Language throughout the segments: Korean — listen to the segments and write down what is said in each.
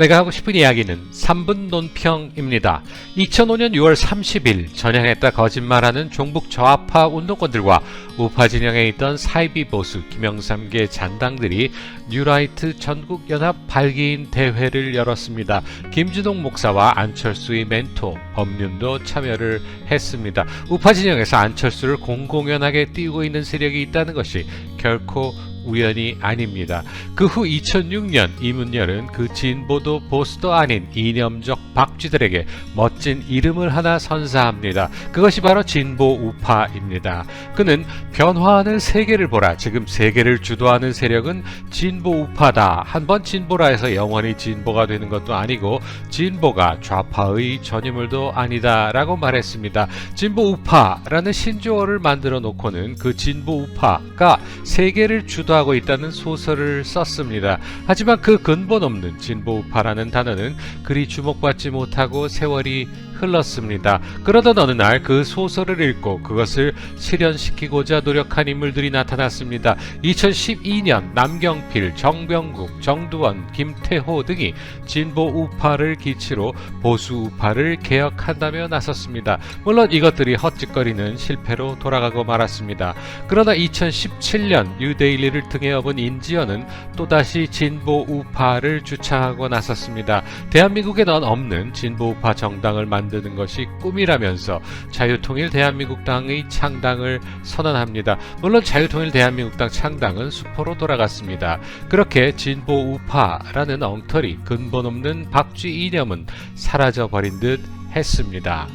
내가 하고 싶은 이야기는 3분 논평입니다. 2005년 6월 30일 전향했다 거짓말하는 종북 저아파 운동권들과 우파 진영에 있던 사이비 보수 김영삼계 잔당들이 뉴라이트 전국연합 발기인 대회를 열었습니다. 김준홍 목사와 안철수의 멘토 법륜도 참여를 했습니다. 우파 진영에서 안철수를 공공연하게 띄우고 있는 세력이 있다는 것이 결코 우연이 아닙니다. 그 후 2006년 이문열은 그 진보도 보수도 아닌 이념적 박쥐들에게 멋진 이름을 하나 선사합니다. 그것이 바로 진보 우파입니다. 그는 변화하는 세계를 보라. 지금 세계를 주도하는 세력은 진보 우파다. 한번 진보라 해서 영원히 진보가 되는 것도 아니고 진보가 좌파의 전유물도 아니다라고 말했습니다. 진보 우파라는 신조어를 만들어 놓고는 그 진보 우파가 세계를 주도 하고 있다는 소설을 썼습니다. 하지만 그 근본 없는 진보 우파라는 단어는 그리 주목받지 못하고 세월이 흘렀습니다. 그러던 어느 날 그 소설을 읽고 그것을 실현시키고자 노력한 인물들이 나타났습니다. 2012년 남경필, 정병국, 정두원, 김태호 등이 진보 우파를 기치로 보수 우파를 개혁한다며 나섰습니다. 물론 이것들이 헛짓거리는 실패로 돌아가고 말았습니다. 그러나 2017년 뉴데일리를 등에 업은 인지연은 또다시 진보 우파를 주창하고 나섰습니다. 대한민국에는 없는 진보 우파 정당을 만 드는 것이 꿈이라면서 자유통일 대한민국당의 창당을 선언합니다. 물론 자유통일 대한민국당 창당은 수포로 돌아갔습니다. 그렇게 진보 우파라는 엉터리 근본 없는 박쥐 이념은 사라져 버린 듯 했습니다.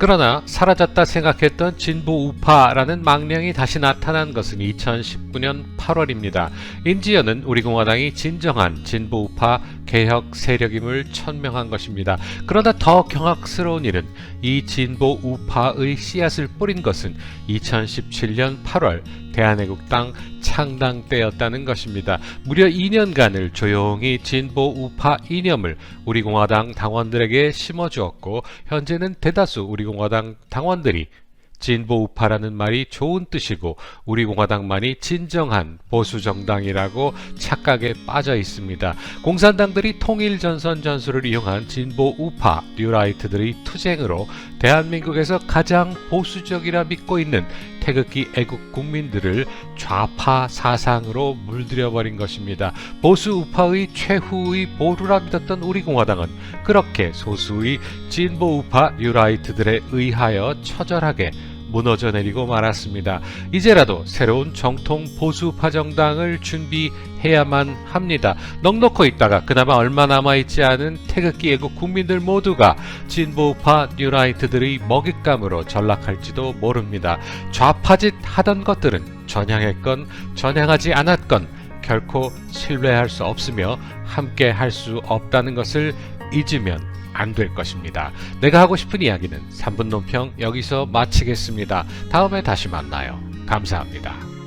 그러나 사라졌다 생각했던 진보 우파라는 망령이 다시 나타난 것은 2019년 8월입니다. 인지연은 우리 공화당이 진정한 진보 우파 개혁 세력임을 천명한 것입니다. 그러나 더 경악스러운 일은 이 진보 우파의 씨앗을 뿌린 것은 2017년 8월 대한애국당 창당 때였다는 것입니다. 무려 2년간을 조용히 진보 우파 이념을 우리 공화당 당원들에게 심어주었고 현재는 대다수 우리 공화당 당원들이 진보 우파라는 말이 좋은 뜻이고 우리 공화당만이 진정한 보수 정당이라고 착각에 빠져 있습니다. 공산당들이 통일 전선 전술을 이용한 진보 우파 뉴라이트들의 투쟁으로 대한민국에서 가장 보수적이라 믿고 있는 태극기 애국 국민들을 좌파 사상으로 물들여 버린 것입니다. 보수 우파의 최후의 보루라 믿었던 우리 공화당은 그렇게 소수의 진보 우파 뉴라이트들에 의하여 처절하게 무너져 내리고 말았습니다. 이제라도 새로운 정통 보수 파 정당을 준비해야만 합니다. 넉넉히 있다가 그나마 얼마 남아 있지 않은 태극기 애국 국민들 모두가 진보우파 뉴라이트들의 먹잇감으로 전락할지도 모릅니다. 좌파짓 하던 것들은 전향했건 전향하지 않았건 결코 신뢰할 수 없으며 함께 할 수 없다는 것을 잊으면 안 될 것입니다. 내가 하고 싶은 이야기는 3분 논평 여기서 마치겠습니다. 다음에 다시 만나요. 감사합니다.